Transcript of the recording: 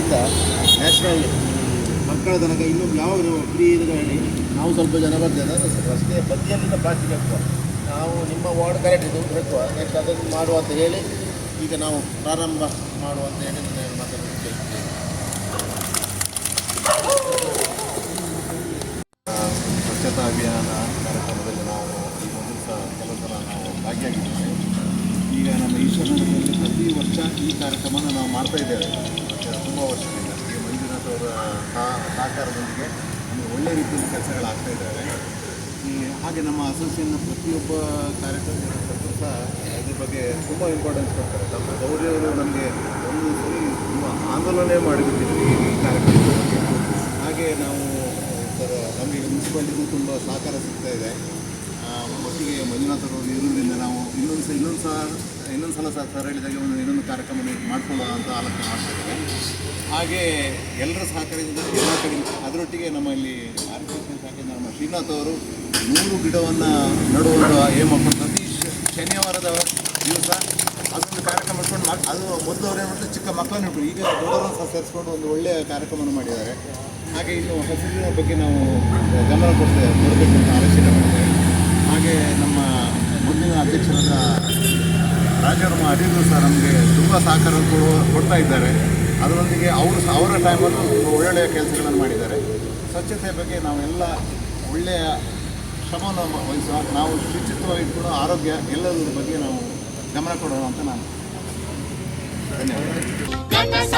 National ಮಕ್ಕಳ ತನಕ ಇನ್ನೂ ಯಾವ ಫ್ರೀ ಇದ್ರಲ್ಲಿ ನಾವು ಸ್ವಲ್ಪ ಜನ ಬರ್ತೇವೆ. ರಸ್ತೆ ಬದಿಯಲ್ಲಿಂದ ಪ್ಲಾಸ್ಟಿಕ್ ಹಾಕುವ. ನಾವು ನಿಮ್ಮ ವಾರ್ಡ್ ಕರೆಕ್ಟ್ ಇದು ಹಾಕುವ. ನೆಕ್ಸ್ಟ್ ಅದನ್ನು ಮಾಡುವ ಅಂತ ಹೇಳಿ ಈಗ ನಾವು ಪ್ರಾರಂಭ ಮಾಡುವ ಅಂತ ಹೇಳಿ ನಾನು ಸ್ವಚ್ಛತಾ ಅಭಿಯಾನ ಕಾರ್ಯಕ್ರಮದಲ್ಲಿ ನಾವು ಈ ಒಂದು ಕೆಲವು ಸಲ ನಾವು ಭಾಗಿಯಾಗಿದ್ದೇವೆ. ಈಗ ನಮ್ಮ ಈಶ್ವರನಲ್ಲಿ ಪ್ರತಿ ವರ್ಷ ಈ ಕಾರ್ಯಕ್ರಮನ ನಾವು ಮಾಡ್ತಾ ಇದ್ದೇವೆ. ತುಂಬ ವರ್ಷದಿಂದ ಈ ಮಂಜುನಾಥ್ ಅವರ ಸಹ- ಸಹಕಾರದೊಂದಿಗೆ ನಮಗೆ ಒಳ್ಳೆಯ ರೀತಿಯಲ್ಲಿ ಕೆಲಸಗಳಾಗ್ತಾ ಇದ್ದಾರೆ. ಈ ಹಾಗೆ ನಮ್ಮ ಅಸೋಸಿಯೇಷನ್ನ ಪ್ರತಿಯೊಬ್ಬ ಕಾರ್ಯಕ್ರಮಗಳು ಸಹ ಇದ್ರ ಬಗ್ಗೆ ತುಂಬ ಇಂಪಾರ್ಟೆನ್ಸ್ ಕೊಡ್ತಾರೆ. ನಮ್ಮ ಗೌರಿಯವರು ನಮಗೆ ಒಂದು ಸರಿ ತುಂಬ ಆಂದೋಲನೆ ಮಾಡಿಬಿಟ್ಟಿದ್ವಿ ಈ ಕಾರ್ಯಕ್ರಮದ ಬಗ್ಗೆ ಹಾಗೆ ನಾವು ನಮಗೆ ಮುನ್ಸಿಪಾಲಿಟಿಗೂ ತುಂಬ ಸಹಕಾರ ಸಿಗ್ತಾ ಇದೆ. ಆ, ಒಟ್ಟಿಗೆ ಮಂಜುನಾಥ್ ಅವರು ಇರೋದ್ರಿಂದ ನಾವು ಇನ್ನೊಂದು ಸಹ ಇನ್ನೊಂದು ಸಹ ಇನ್ನೊಂದು ಸಲ ಸಹ ಸರ್ ಹೇಳಿದಾಗೆ ಒಂದು ಇನ್ನೊಂದು ಕಾರ್ಯಕ್ರಮ ಮಾಡ್ಕೊಳ್ಳೋ ಅಂತ ಆಲೋಚನೆ ಮಾಡ್ತಾ ಇದ್ದೇವೆ ಹಾಗೆ ಎಲ್ಲರ ಸಹಕಾರದಿಂದ ಎಲ್ಲ ಕಡೆ ಅದರೊಟ್ಟಿಗೆ ನಮ್ಮಲ್ಲಿ ಆರೋಗ್ಯ ನಮ್ಮ ಶ್ರೀನಾಥ್ ಅವರು ನೂರು ಗಿಡವನ್ನು ನೆಡುವ ಏಮ್ ಪ್ರತಿ ಶನಿವಾರದ ದಿವಸ ಅದೊಂದು ಕಾರ್ಯಕ್ರಮ ಮಾಡ್ಕೊಂಡು ಮಾಡಿ ಅದು ಮೊದಲು ಅವ್ರು ಮಾಡ್ತಾರೆ, ಚಿಕ್ಕ ಮಕ್ಕಳನ್ನು ಹೇಳ್ಬೋದು ಈಗ ದೊಡ್ಡವರನ್ನು ಸಹ ಸೇರಿಸ್ಕೊಂಡು ಒಂದು ಒಳ್ಳೆಯ ಕಾರ್ಯಕ್ರಮವನ್ನು ಮಾಡಿದ್ದಾರೆ. ಹಾಗೆ ಇನ್ನು ಹಸಿರಿನ ಬಗ್ಗೆ ನಾವು ಗಮನ ಕೊಡ್ತೇವೆ ಕೊಡಬೇಕು ಅಂತ ಆಲೋಚನೆ ಮಾಡ್ತೇವೆ ಹಾಗೆ ನಮ್ಮ ಮುಂದಿನ ಅಧ್ಯಕ್ಷರಾದ ರಾಜವರ್ಮ ಅಡಿಗರು ಸಹ ನಮಗೆ ತುಂಬ ಸಹಕಾರ ಕೊಡ್ತಾ ಇದ್ದಾರೆ. ಅದರೊಂದಿಗೆ ಅವರು ಅವರ ಟೈಮಲ್ಲೂ ಒಳ್ಳೊಳ್ಳೆಯ ಕೆಲಸಗಳನ್ನು ಮಾಡಿದ್ದಾರೆ. ಸ್ವಚ್ಛತೆ ಬಗ್ಗೆ ನಾವೆಲ್ಲ ಒಳ್ಳೆಯ ಶ್ರಮವನ್ನು ವಹಿಸುವ ನಾವು ಶುಚಿತ್ವವಾಗಿ ಕೂಡ ಆರೋಗ್ಯ ಎಲ್ಲದರ ಬಗ್ಗೆ ನಾವು ಗಮನ ಕೊಡೋಣ ಅಂತ ನಾನು ಧನ್ಯವಾದ